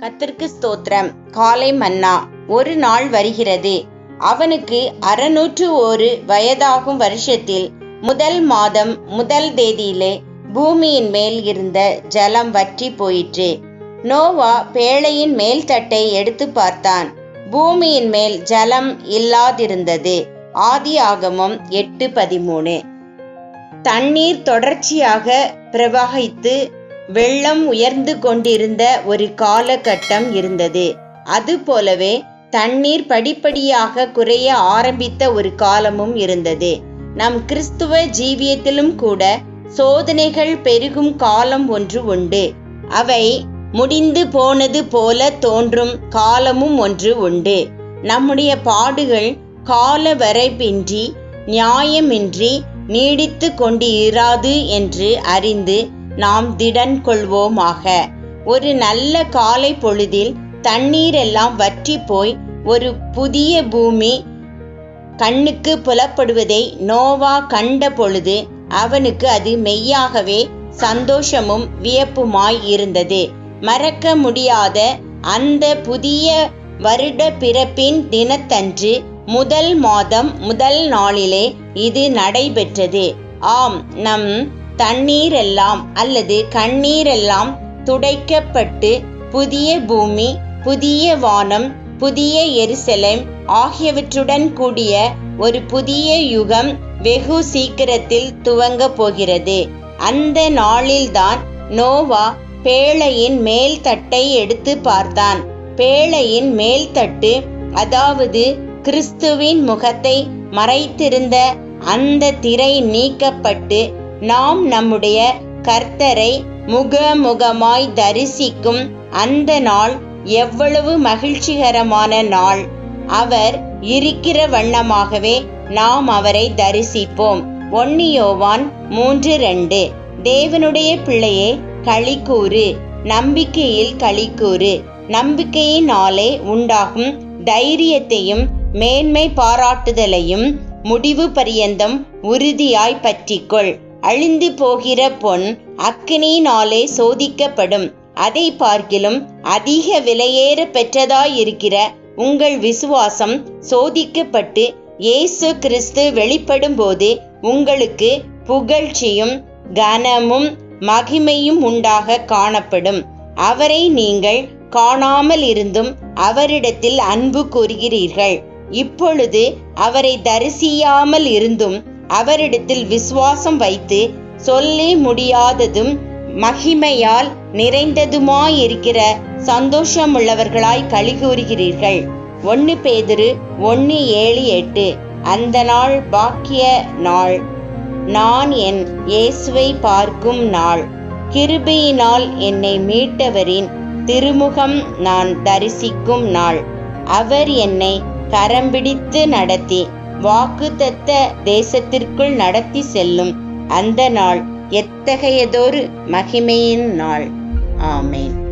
கத்திற்கு ஸ்தோத்திரம். காலை மன்னா ஒரு நாள் வருகிறது. அவனுக்கு அறுநூற்று ஒரு வயதாகும் வருஷத்தில் முதல் மாதம் முதல் தேதியிலே பூமியின் மேல் இருந்த ஜலம் வற்றி போயிற்று. நோவா பேழையின் மேல் தட்டை எடுத்து பார்த்தான். பூமியின் மேல் ஜலம் இல்லாதிருந்தது. ஆதி ஆகமம் எட்டு பதிமூணு. தண்ணீர் தொடர்ச்சியாக பிரவகித்து வெள்ளம் உயர்ந்து கொண்டிருந்த ஒரு காலகட்டம் இருந்தது. அதுபோலவே தண்ணீர் படிப்படியாக குறைய ஆரம்பித்த ஒரு காலமும் இருந்தது. நம் கிறிஸ்துவ ஜீவியத்திலும் கூட சோதனைகள் பெருகும் காலம் ஒன்று உண்டு. அவை முடிந்து போனது போல தோன்றும் காலமும் ஒன்று உண்டு. நம்முடைய பாடுகள் கால வரைபின்றி நியாயமின்றி நீடித்து கொண்டு இராது என்று அறிந்து நாம் திடன் கொள்வோமாக. ஒரு நல்ல காலை பொழுதில் தண்ணீரெல்லாம் வற்றி போய் ஒரு புதிய பூமி கண்ணுக்கு புலப்படுவதை நோவா கண்ட பொழுது அவனுக்கு அது மெய்யாகவே சந்தோஷமும் வியப்புமாய் இருந்தது. மறக்க முடியாத அந்த புதிய வருட பிறப்பின் தினத்தன்று முதல் மாதம் முதல் நாளிலே இது நடைபெற்றது. ஆம் நம் தண்ணீரெல்லாம் அல்லது கண்ணீரெல்லாம் துடைக்கப்பட்டு புதிய பூமி புதிய வானம் புதிய எருசலேம் ஆகியவற்றுடன் கூடிய ஒரு புதிய யுகம் வெகு சீக்கிரத்தில் துவங்க போகிறது. அந்த நாளில்தான் நோவா பேழையின் மேல் தட்டை எடுத்து பார்த்தான். பேழையின் மேல் தட்டு அதாவது கிறிஸ்துவின் முகத்தை மறைத்திருந்த அந்த திரை நீக்கப்பட்டு நாம் நம்முடைய கர்த்தரை முகமுகமாய் தரிசிக்கும் அந்த நாள் எவ்வளவு மகிழ்ச்சிகரமான நாள். அவர் இருக்கிற வண்ணமாகவே நாம் அவரை தரிசிப்போம். ஒன்னியோவான் மூன்று ரெண்டு. தேவனுடைய பிள்ளையே களிக்கூறு. நம்பிக்கையில் களிக்கூறு. நம்பிக்கையினாலே உண்டாகும் தைரியத்தையும் மேன்மை பாராட்டுதலையும் முடிவு பரியந்தம் உறுதியாய் பற்றிக்கொள். அழிந்து போகிற பொன் அக்கினியினாலே சோதிக்கப்படும். அதை பார்க்கிலும் அதிக விலையேற பெற்றதாயிருக்கிற உங்கள் விசுவாசம் சோதிக்கப்பட்டு இயேசு கிறிஸ்து வெளிப்படும்போது உங்களுக்கு புகழ்ச்சியும் கனமும் மகிமையும் உண்டாக காணப்படும். அவரை நீங்கள் காணாமல் இருந்தும் அவரிடத்தில் அன்பு கூறுகிறீர்கள். இப்பொழுது அவரை தரிசியாமல் இருந்தும் அவரிடத்தில் விசுவாசம் வைத்து சொல்லி முடியாததும் மகிமையால் நிறைந்ததுமாயிருக்கிற சந்தோஷமுள்ளவர்களாய் கழிகூறுகிறீர்கள். ஒன்னு பேதுரு ஒன்னு ஏழு எட்டு. அந்த நாள் பாக்கிய நாள். நான் என் இயேசுவை பார்க்கும் நாள். கிருபையினால் என்னை மீட்டவரின் திருமுகம் நான் தரிசிக்கும் நாள். அவர் என்னை கரம்பிடித்து நடத்தி வாக்குத்தத்த தேசத்திற்குள் நடத்தி செல்லும் அந்த நாள் எத்தகையதொரு மகிமையின் நாள். ஆமேன்.